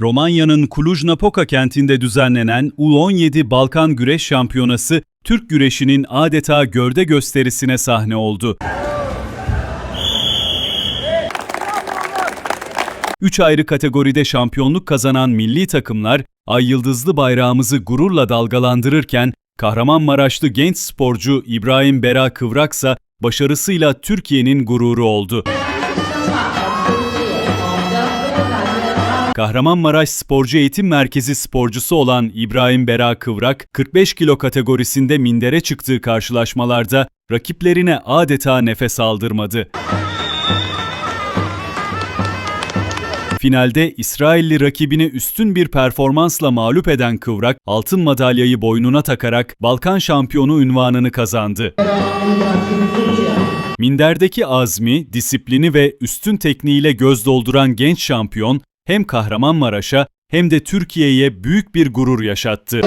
Romanya'nın Cluj-Napoca kentinde düzenlenen U17 Balkan Güreş Şampiyonası Türk güreşinin adeta gövde gösterisine sahne oldu. Üç ayrı kategoride şampiyonluk kazanan milli takımlar ay yıldızlı bayrağımızı gururla dalgalandırırken Kahramanmaraşlı genç sporcu İbrahim Bera Kıvraksa başarısıyla Türkiye'nin gururu oldu. Kahramanmaraş Sporcu Eğitim Merkezi sporcusu olan İbrahim Bera Kıvrak, 45 kilo kategorisinde mindere çıktığı karşılaşmalarda rakiplerine adeta nefes aldırmadı. Finalde İsrailli rakibini üstün bir performansla mağlup eden Kıvrak, altın madalyayı boynuna takarak Balkan şampiyonu unvanını kazandı. Minderdeki azmi, disiplini ve üstün tekniğiyle göz dolduran genç şampiyon, hem Kahramanmaraş'a hem de Türkiye'ye büyük bir gurur yaşattı.